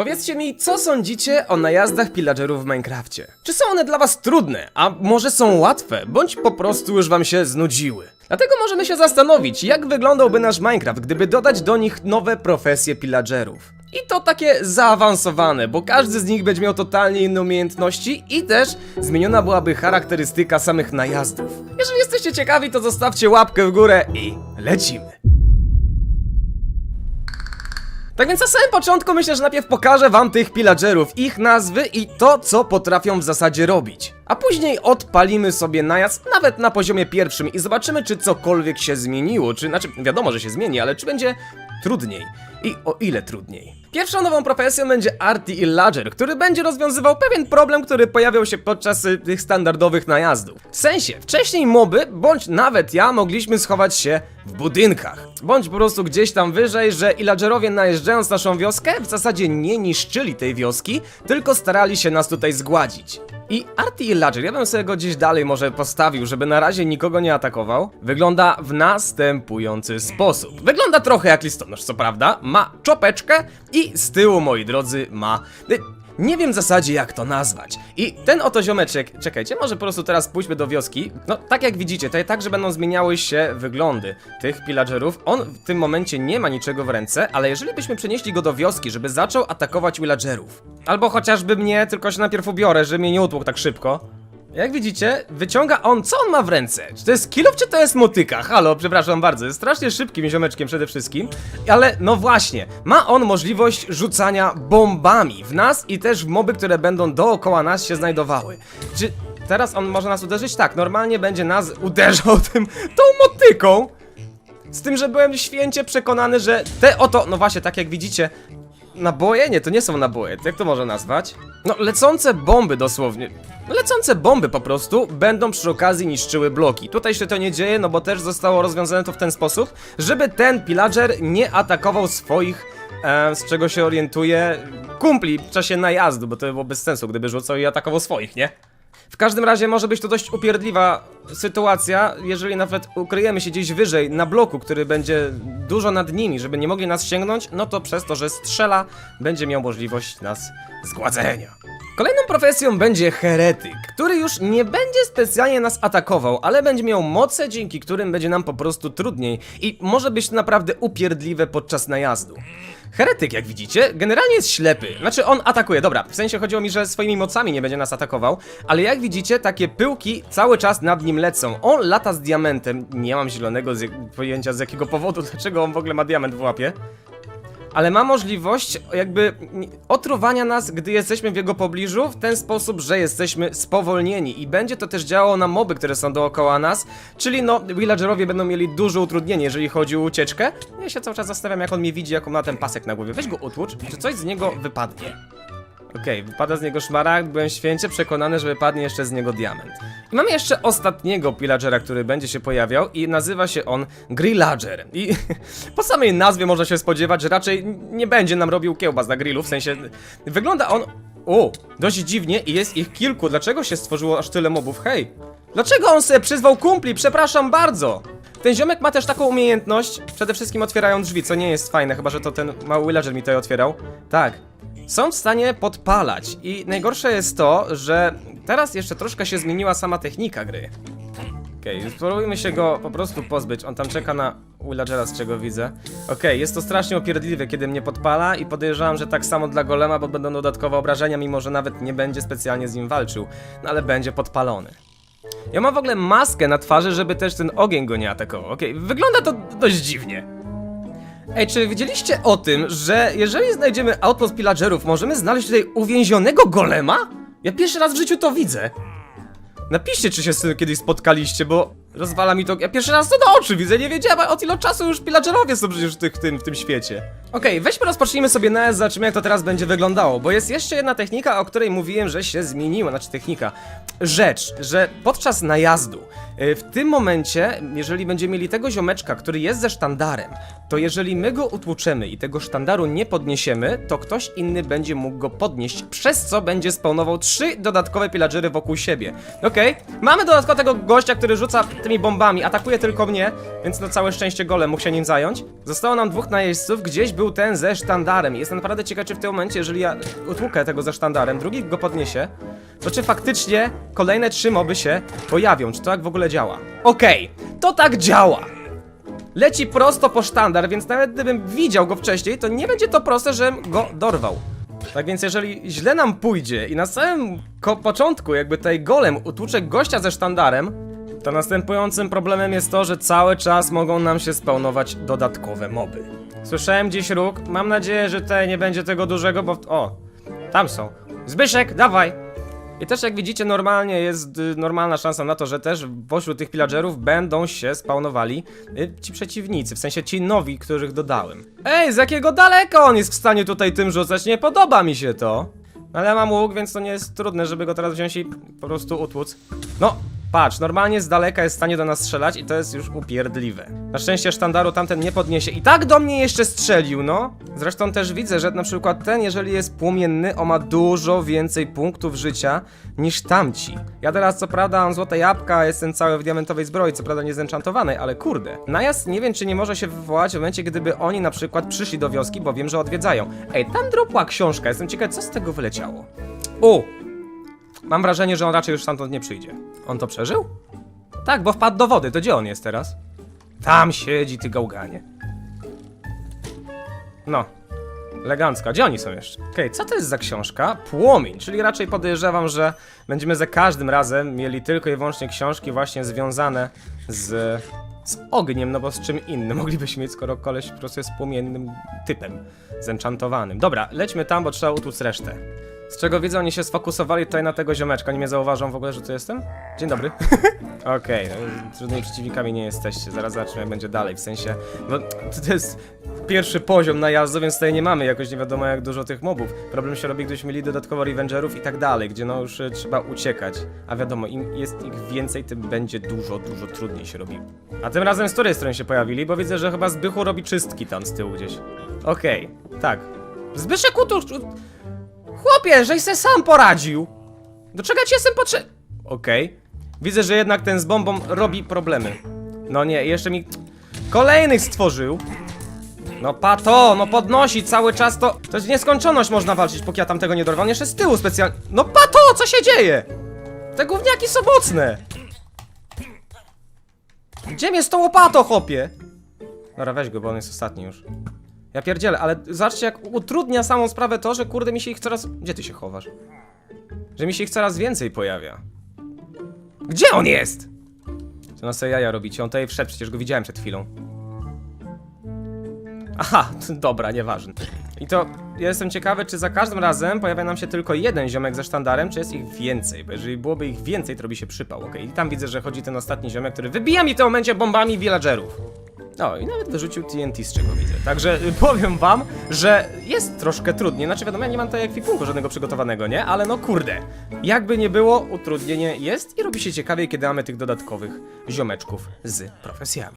Powiedzcie mi, co sądzicie o najazdach pillagerów w Minecrafcie? Czy są one dla was trudne, a może są łatwe, bądź po prostu już wam się znudziły? Dlatego możemy się zastanowić, jak wyglądałby nasz Minecraft, gdyby dodać do nich nowe profesje pillagerów. I to takie zaawansowane, bo każdy z nich będzie miał totalnie inne umiejętności i też zmieniona byłaby charakterystyka samych najazdów. Jeżeli jesteście ciekawi, to zostawcie łapkę w górę i lecimy. Tak więc na samym początku myślę, że najpierw pokażę wam tych pillagerów, ich nazwy i to, co potrafią w zasadzie robić. A później odpalimy sobie najazd nawet na poziomie pierwszym i zobaczymy, czy cokolwiek się zmieniło, czy, znaczy wiadomo, że się zmieni, ale czy będzie trudniej i o ile trudniej. Pierwszą nową profesją będzie Arty Illager, który będzie rozwiązywał pewien problem, który pojawiał się podczas y, tych standardowych najazdów. W sensie, wcześniej moby, bądź nawet ja, mogliśmy schować się w budynkach. Bądź po prostu gdzieś tam wyżej, że Illagerowie najeżdżając naszą wioskę w zasadzie nie niszczyli tej wioski, tylko starali się nas tutaj zgładzić. I Arty Illager, ja bym sobie go gdzieś dalej może postawił, żeby na razie nikogo nie atakował, wygląda w następujący sposób. Wygląda trochę jak listonosz, co prawda, ma czopeczkę i z tyłu, moi drodzy, ma... Nie wiem w zasadzie jak to nazwać. I ten oto ziomeczek, czekajcie, może po prostu teraz pójdźmy do wioski. No, tak jak widzicie, tutaj także będą zmieniały się wyglądy tych pillagerów. On w tym momencie nie ma niczego w ręce, ale jeżeli byśmy przenieśli go do wioski, żeby zaczął atakować villagerów. Albo chociażby mnie, tylko się najpierw ubiorę, żeby mnie nie utłukł tak szybko. Jak widzicie, wyciąga on, co on ma w ręce? Czy to jest kilof, czy to jest motyka? Halo, przepraszam bardzo, jest strasznie szybkim ziomeczkiem przede wszystkim, ale no właśnie, ma on możliwość rzucania bombami w nas i też w moby, które będą dookoła nas się znajdowały. Czy teraz on może nas uderzyć? Tak, normalnie będzie nas uderzał tym, tą motyką, z tym, że byłem święcie przekonany, że te oto, no właśnie, tak jak widzicie, naboje? Nie, to nie są naboje, jak to można nazwać? No, lecące bomby dosłownie. Lecące bomby po prostu będą przy okazji niszczyły bloki. Tutaj się to nie dzieje, no bo też zostało rozwiązane to w ten sposób, żeby ten pillager nie atakował swoich, e, z czego się orientuje, kumpli w czasie najazdu, bo to by było bez sensu, gdyby rzucał i atakował swoich, nie? W każdym razie może być to dość upierdliwa sytuacja, jeżeli nawet ukryjemy się gdzieś wyżej na bloku, który będzie dużo nad nimi, żeby nie mogli nas sięgnąć, no to przez to, że strzela, będzie miał możliwość nas zgładzenia. Kolejną profesją będzie heretyk, który już nie będzie specjalnie nas atakował, ale będzie miał moce, dzięki którym będzie nam po prostu trudniej i może być naprawdę upierdliwe podczas najazdu. Heretyk, jak widzicie, generalnie jest ślepy. Znaczy, on atakuje, dobra, w sensie chodziło mi, że swoimi mocami nie będzie nas atakował, ale jak widzicie, takie pyłki cały czas nad nim lecą. On lata z diamentem, nie mam zielonego z pojęcia z jakiego powodu, dlaczego on w ogóle ma diament w łapie ale ma możliwość jakby otruwania nas, gdy jesteśmy w jego pobliżu, w ten sposób, że jesteśmy spowolnieni i będzie to też działało na moby, które są dookoła nas, czyli no, villagerowie będą mieli duże utrudnienie, jeżeli chodzi o ucieczkę. Ja się cały czas zastanawiam, jak on mnie widzi, jak on ma ten pasek na głowie. Weź go utłucz, czy coś z niego wypadnie. Okej, wypada z niego szmaragd, byłem święcie przekonany, że wypadnie jeszcze z niego diament. I mamy jeszcze ostatniego pillagera, który będzie się pojawiał i nazywa się on Grillager. I po samej nazwie można się spodziewać, że raczej nie będzie nam robił kiełbas na grillu, w sensie wygląda on... O, dość dziwnie i jest ich kilku. Dlaczego się stworzyło aż tyle mobów? Hej! Dlaczego on sobie przyzwał kumpli? Przepraszam bardzo! Ten ziomek ma też taką umiejętność, przede wszystkim otwierają drzwi, co nie jest fajne, chyba że to ten mały villager mi tutaj otwierał. Tak, są w stanie podpalać i najgorsze jest to, że teraz jeszcze troszkę się zmieniła sama technika gry. Okej, okay, spróbujmy się go po prostu pozbyć. On tam czeka na Willagera, z czego widzę. Okej, jest to strasznie opierdliwe, kiedy mnie podpala i podejrzewam, że tak samo dla golema, bo będą dodatkowe obrażenia, mimo że nawet nie będzie specjalnie z nim walczył. No ale będzie podpalony. Ja mam w ogóle maskę na twarzy, żeby też ten ogień go nie atakował. Okej, wygląda to dość dziwnie. Ej, czy wiedzieliście o tym, że jeżeli znajdziemy outpost pillagerów, możemy znaleźć tutaj uwięzionego golema? Ja pierwszy raz w życiu to widzę. Napiszcie, czy się z tym kiedyś spotkaliście, bo rozwala mi to... Ja pierwszy raz to na oczy widzę, nie wiedziałem od ilu czasu już pillagerowie są przecież w, tych, tym, w tym świecie. Okej, weźmy rozpocznijmy sobie na zobaczymy jak to teraz będzie wyglądało, bo jest jeszcze jedna technika, o której mówiłem, że się zmieniła, znaczy technika. Rzecz, że podczas najazdu, y, w tym momencie, jeżeli będziemy mieli tego ziomeczka, który jest ze sztandarem, to jeżeli my go utłuczemy i tego sztandaru nie podniesiemy, to ktoś inny będzie mógł go podnieść, przez co będzie spawnował trzy dodatkowe pillagery wokół siebie. Okej, mamy dodatkowo tego gościa, który rzuca tymi bombami, atakuje tylko mnie, więc no całe szczęście golem mógł się nim zająć. Zostało nam dwóch najeźdźców, gdzieś był ten ze sztandarem. Jestem naprawdę ciekaw, czy w tym momencie, jeżeli ja utłukę tego ze sztandarem, drugi go podniesie, to czy faktycznie kolejne trzy moby się pojawią, czy to tak w ogóle działa? Okej, to tak działa! Leci prosto po sztandar, więc nawet gdybym widział go wcześniej, to nie będzie to proste, żebym go dorwał. Tak więc jeżeli źle nam pójdzie i na samym początku jakby tutaj golem utłucze gościa ze sztandarem, to następującym problemem jest to, że cały czas mogą nam się spawnować dodatkowe moby. Słyszałem gdzieś róg, mam nadzieję, że tutaj nie będzie tego dużego, bo... O, tam są. Zbyszek, dawaj! I też jak widzicie normalnie jest y, normalna szansa na to, że też pośród tych pillagerów będą się spawnowali y, ci przeciwnicy, w sensie ci nowi, których dodałem. Ej, z jakiego daleka on jest w stanie tutaj tym rzucać? Nie podoba mi się to. Ale ja mam łuk, więc to nie jest trudne, żeby go teraz wziąć i po prostu utłuc. No, patrz, normalnie z daleka jest w stanie do nas strzelać i to jest już upierdliwe. Na szczęście sztandaru tamten nie podniesie. I tak do mnie jeszcze strzelił, no. Zresztą też widzę, że na przykład ten, jeżeli jest płomienny, on ma dużo więcej punktów życia niż tamci. Ja teraz co prawda mam złote jabłka, jestem cały w diamentowej zbroi, co prawda nie ale kurde. Najazd nie wiem, czy nie może się wywołać w momencie, gdyby oni na przykład przyszli do wioski, bo wiem, że odwiedzają. Ej, tam dropła książka, jestem ciekaw, co z tego wyleciało. U! Mam wrażenie, że on raczej już stamtąd nie przyjdzie. On to przeżył? Tak, bo wpadł do wody. To gdzie on jest teraz? Tam siedzi, ty gałganie. No. Elegancka. Gdzie oni są jeszcze? Okej, co to jest za książka? Płomień, czyli raczej podejrzewam, że będziemy za każdym razem mieli tylko i wyłącznie książki właśnie związane z, z ogniem, no bo z czym innym moglibyśmy mieć, skoro koleś po prostu jest płomiennym typem, zenchantowanym. Dobra, lećmy tam, bo trzeba utłuc resztę. Z czego widzę, oni się sfokusowali tutaj na tego ziomeczka. Nie mnie zauważą w ogóle, że tu jestem? Dzień dobry. Okej, no, trudnymi przeciwnikami nie jesteście. Zaraz zobaczymy, jak będzie dalej. W sensie, no to, jest pierwszy poziom najazdu, więc tutaj nie mamy jakoś nie wiadomo jak dużo tych mobów. Problem się robi, gdybyśmy mieli dodatkowo Revengerów i tak dalej, gdzie no już y, trzeba uciekać. A wiadomo, im jest ich więcej, tym będzie dużo, dużo trudniej się robi. A tym razem z której strony się pojawili? Bo widzę, że chyba Zbychu robi czystki tam z tyłu gdzieś. Okej, tak. Zbyszek utu... Chłopie, żeś se sam poradził. Do czego ci jestem potrzebny? Okej. Widzę, że jednak ten z bombą robi problemy. No nie, jeszcze mi kolejnych stworzył. No pato, no podnosi cały czas to... To jest nieskończoność można walczyć, póki ja tam tego nie dorwę. On jeszcze z tyłu specjalnie... No pato, co się dzieje? Te gówniaki są mocne. Gdzie mnie z tą łopatą, chłopie? Dobra, weź go, bo on jest ostatni już. Ja pierdzielę, ale zobaczcie jak utrudnia samą sprawę to, że kurde mi się ich coraz... Gdzie ty się chowasz? Że mi się ich coraz więcej pojawia. Gdzie on jest? Co na sobie jaja robicie? On tutaj wszedł, przecież go widziałem przed chwilą. Aha, dobra, nieważne. I to jestem ciekawy, czy za każdym razem pojawia nam się tylko jeden ziomek ze sztandarem, czy jest ich więcej, bo jeżeli byłoby ich więcej, to robi się przypał, okej? I tam widzę, że chodzi ten ostatni ziomek, który wybija mi w tym momencie bombami villagerów. No i nawet wyrzucił TNT, z czego widzę. Także y, powiem wam, że jest troszkę trudniej. Znaczy wiadomo, ja nie mam tutaj ekwipunku żadnego przygotowanego, nie? Ale no kurde. Jakby nie było, utrudnienie jest i robi się ciekawiej, kiedy mamy tych dodatkowych ziomeczków z profesjami.